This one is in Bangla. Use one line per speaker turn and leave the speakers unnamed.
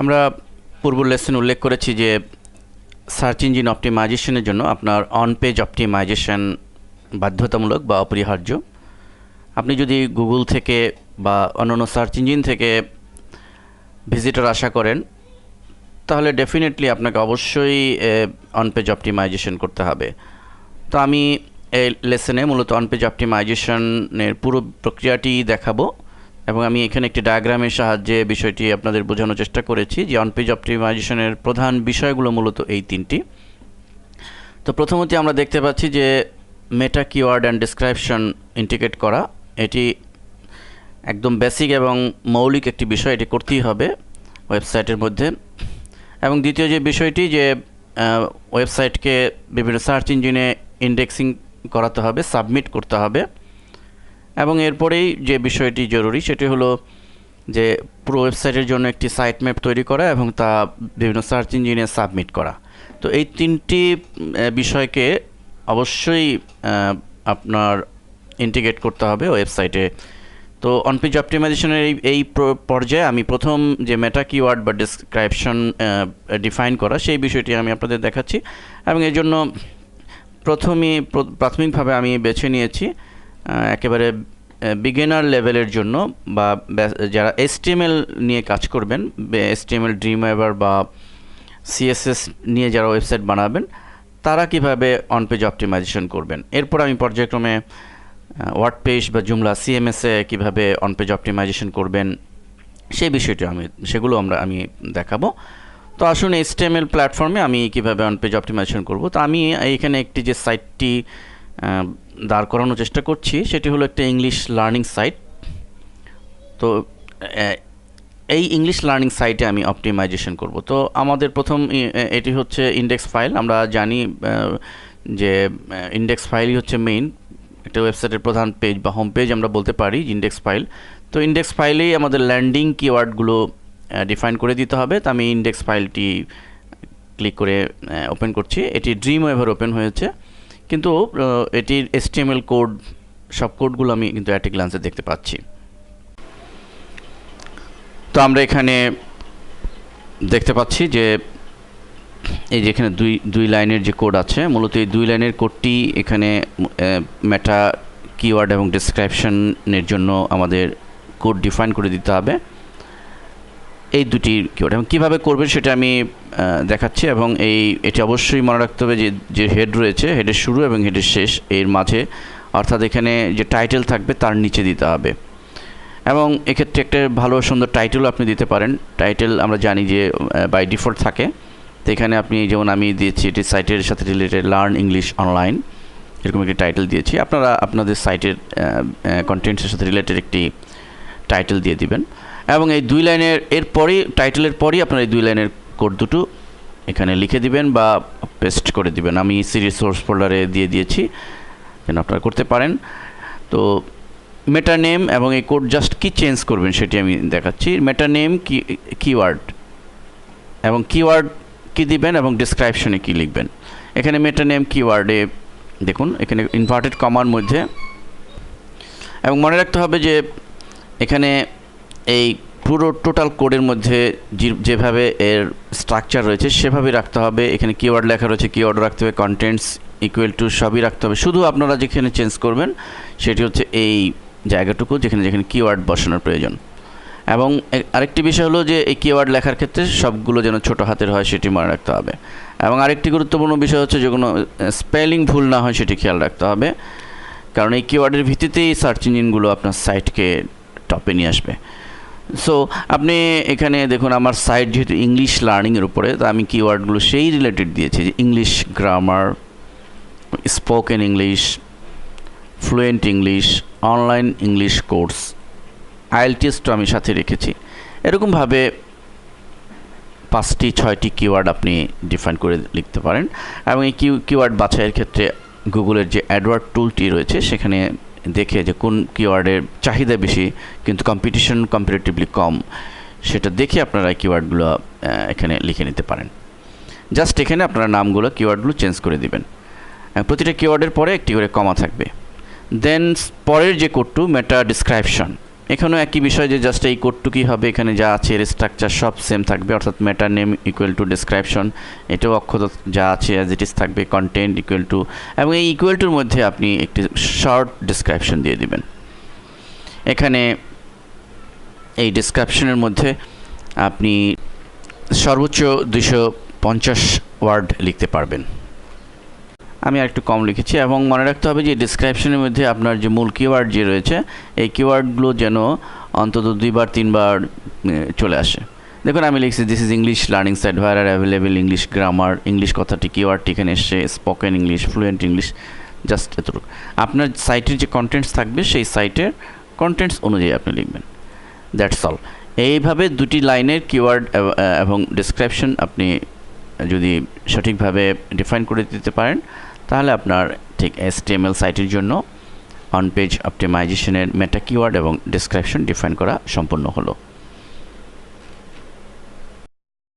আমরা পূর্ব লেসন উল্লেখ করেছি যে সার্চ ইঞ্জিন অপটিমাইজেশনের জন্য আপনার অন পেজ অপটিমাইজেশন বাধ্যতামূলক বা অপরিহার্য। আপনি যদি গুগল থেকে বা অন্যান্য সার্চ ইঞ্জিন থেকে ভিজিটর আশা করেন, তাহলে ডেফিনেটলি আপনাকে অবশ্যই অন পেজ অপটিমাইজেশন করতে হবে। তো আমি এই লেসনে মূলত অন পেজ অপটিমাইজেশনের পুরো প্রক্রিয়াটি দেখাবো। এবং আমি এখানে একটি ডায়াগ্রামের সাহায্যে বিষয়টি আপনাদের বোঝানোর চেষ্টা করেছি যে অন পেজ অপটিমাইজেশনের প্রধান বিষয়গুলো মূলত এই তিনটি। তো প্রথমত আমরা দেখতে পাচ্ছি যে meta keyword and description integrate করা, এটি একদম বেসিক এবং মৌলিক একটি বিষয়, এটি করতেই হবে ওয়েবসাইটের মধ্যে। এবং দ্বিতীয় যে বিষয়টি যে ওয়েবসাইটকে বিভিন্ন সার্চ ইঞ্জিনে ইন্ডেক্সিং করাতে হবে সাবমিট করতে হবে। এবং এরপরেই যে বিষয়টি জরুরি সেটি হলো যে পুরো ওয়েবসাইটের জন্য একটি সাইট ম্যাপ তৈরি করা এবং তা বিভিন্ন সার্চ ইঞ্জিনে সাবমিট করা। তো এই তিনটি বিষয়কে অবশ্যই আপনার ইন্টিগ্রেট করতে হবে ওয়েবসাইটে। তো অনপেজ অপটিমাইজেশনের এই এই পর্যায়ে আমি প্রথম যে মেটা কিওয়ার্ড বা ডিসক্রাইপশন ডিফাইন করা সেই বিষয়টি আমি আপনাদের দেখাচ্ছি এবং এর জন্য প্রথমে প্রাথমিকভাবে আমি বেছে নিয়েছি একেবারে বিগিনার লেভেলের জন্য বা যারা এসটিএমএল নিয়ে কাজ করবেন এসটিএমএল ড্রিম ওয়েভার বা সিএসএস নিয়ে যারা ওয়েবসাইট বানাবেন, তারা কীভাবে অন পেজ অপটিমাইজেশন করবেন? এরপর আমি পর্যায়ক্রমে ওয়ার্ড পেজ বা জুমলা সিএমএসে কীভাবে অন পেজ অপটিমাইজেশন করবেন, সেই বিষয়টি আমি, সেগুলো আমরা, আমি দেখাবো। তো আসুন এসটিএমএল প্ল্যাটফর্মে আমি কীভাবে অন পেজ অপটিমাইজেশন করব। তো আমি এখানে একটি যে সাইটটি দাঁড় করানোর চেষ্টা করছি। সেটি হলো একটা ইংলিশ লার্নিং সাইট তো এই ইংলিশ লার্নিং সাইটে আমি অপটিমাইজেশন করব। তো, আমাদের প্রথম এটি হচ্ছে ইন্ডেক্স ফাইল আমরা জানি যে ইন্ডেক্স ফাইলই হচ্ছে মেইন একটা ওয়েবসাইটের প্রধান পেজ বা হোম পেজ আমরা বলতে পারি ইন্ডেক্স ফাইল তো ইন্ডেক্স ফাইলেই আমাদের ল্যান্ডিং কিওয়ার্ডগুলো ডিফাইন করে দিতে হবে। তো আমি ইন্ডেক্স ফাইলটি ক্লিক করে ওপেন করছি। এটি ড্রিম ওয়েভার ওপেন হয়েছে। কিন্তু এটির এসটিএমএল কোড, সব কোডগুলো আমি কিন্তু অ্যাট গ্লান্সে দেখতে পাচ্ছি। তো আমরা এখানে দেখতে পাচ্ছি যে, এই যে এখানে দুই দুই লাইনের যে কোড আছে, মূলত এই দুই লাইনের কোডটি এখানে মেটা কিওয়ার্ড এবং ডিসক্রিপশনের জন্য আমাদের কোড ডিফাইন করে দিতে হবে। এই দুটি কিওয়ার্ড এবং কীভাবে করবেন সেটা আমি দেখাচ্ছি এবং এই, এটি অবশ্যই মনে রাখতে হবে যে যে হেড রয়েছে হেডের শুরু এবং হেডের শেষ, এর মাঝে, অর্থাৎ এখানে যে টাইটেল থাকবে তার নিচে দিতে হবে। এবং এক্ষেত্রে একটা ভালো সুন্দর টাইটেলও আপনি দিতে পারেন। টাইটেল আমরা জানি যে বাই ডিফল্ট থাকে। তো এখানে আপনি যেমন আমি দিয়েছি, এটি সাইটের সাথে রিলেটেড লার্ন ইংলিশ অনলাইন এরকম একটি টাইটেল দিয়েছি। আপনারা আপনাদের সাইটের কন্টেন্টসের সাথে রিলেটেড একটি টাইটেল দিয়ে দিবেন। এবং এই দুই লাইনের এরপরই, টাইটেলের পরই আপনার এই দুই লাইনের কোড দুটো এখানে লিখে দিবেন বা পেস্ট করে দিবেন। আমি সিরিজ সোর্স ফোল্ডারে দিয়ে দিয়েছি, যেন আপনারা করতে পারেন। তো মেটা নেম এবং এই কোড জাস্ট কি চেঞ্জ করবেন সেটি আমি দেখাচ্ছি। মেটা নেম কি, কিওয়ার্ড এবং কিওয়ার্ড কি দিবেন এবং ডিসক্রিপশনে কি লিখবেন। এখানে মেটা নেম, কিওয়ার্ডে দেখুন, এখানে ইনভার্টেড কমার মধ্যে। এবং মনে রাখতে হবে যে এখানে এই পুরো টোটাল কোডের মধ্যে যেভাবে এর স্ট্রাকচার রয়েছে, সেভাবেই রাখতে হবে। এখানে কিওয়ার্ড লেখা রয়েছে কিওয়ার্ড রাখতে হবে কন্টেন্টস ইকুয়াল টু সবই রাখতে হবে। শুধু আপনারা যেখানে চেঞ্জ করবেন, সেটি হচ্ছে এই জায়গাটুকু, যেখানে যেখানে কিওয়ার্ড বসানোর প্রয়োজন। এবং আরেকটি বিষয় হলো যে, এই কিওয়ার্ড লেখার ক্ষেত্রে সবগুলো যেন ছোট হাতের হয়, সেটি মনে রাখতে হবে। এবং আরেকটি গুরুত্বপূর্ণ বিষয় হচ্ছে, যে কোনো স্পেলিং ভুল না হয়, সেটি খেয়াল রাখতে হবে। কারণ এই কিওয়ার্ডের ভিত্তিতেই সার্চ ইঞ্জিনগুলো আপনার সাইটকে টপে নিয়ে আসবে। সো আপনি এখানে দেখুন, আমার সাইট যেহেতু ইংলিশ লার্নিংয়ের উপরে, তো আমি কিওয়ার্ডগুলো সেই রিলেটেড দিয়েছি যে English grammar spoken English fluent English online English course আইএলটিএসটা আমি সাথে রেখেছি। এরকমভাবে পাঁচটি, ছয়টি কিওয়ার্ড আপনি ডিফাইন করে লিখতে পারেন। এবং এই কিউ কিওয়ার্ড বাছাইয়ের ক্ষেত্রে গুগলের যে অ্যাডওয়ার্ড টুলটি রয়েছে, সেখানে দেখে যে কোন কিওয়ার্ডের চাহিদা বেশি, কিন্তু কম্পিটিশন কম্পারেটিভলি কম, সেটা দেখে আপনারা কিওয়ার্ডগুলো এখানে লিখে নিতে পারেন। জাস্ট এখানে আপনারা নামগুলো কিওয়ার্ডগুলো চেঞ্জ করে দিবেন। প্রতিটা কিওয়ার্ডের পরে একটি করে কমা থাকবে। দেন পরের যে কোডটু মেটা ডিসক্রিপশন এখানেও একই বিষয় যে জাস্ট এই কোডটুকুই হবে, এখানে যা আছে, এর স্ট্রাকচার সব সেম থাকবে, অর্থাৎ মেটার নেম ইকুয়াল টু ডিসক্রিপশন এটাও অক্ষত যা আছে অ্যাজ ইট ইস থাকবে কন্টেন্ট ইকুয়াল টু এবং এই ইকুয়াল টুর মধ্যে আপনি একটি শর্ট ডিসক্রিপশন দিয়ে দিবেন। এখানে এই ডিসক্রিপশনের মধ্যে আপনি সর্বোচ্চ দুশো পঞ্চাশ ওয়ার্ড লিখতে পারবেন। আমি একটু কম লিখেছি, এবং মনে রাখতে হবে যে ডিসক্রিপশনের মধ্যে আপনার যে মূল কিওয়ার্ড যে রয়েছে, এই কিওয়ার্ডগুলো যেন অন্তত দুইবার, তিনবার চলে আসে। দেখুন, আমি লিখছি this is English learning site where are available English grammar English কথাটি কিওয়ার্ডটি এখানে এসছে spoken English fluent English just এতটুকু। আপনার সাইটের যে কন্টেন্টস থাকবে, সেই সাইটের কন্টেন্টস অনুযায়ী আপনি লিখবেন। দ্যাটস অল এইভাবে দুটি লাইনের কিওয়ার্ড এবং ডিসক্রিপশন আপনি যদি সঠিকভাবে ডিফাইন করে দিতে পারেন, তাহলে আপনার ঠিক এসটিএমএল সাইটের জন্য অন পেজ অপটিমাইজেশনের মেটা কিওয়ার্ড এবং ডিসক্রিপশন ডিফাইন করা সম্পূর্ণ হলো।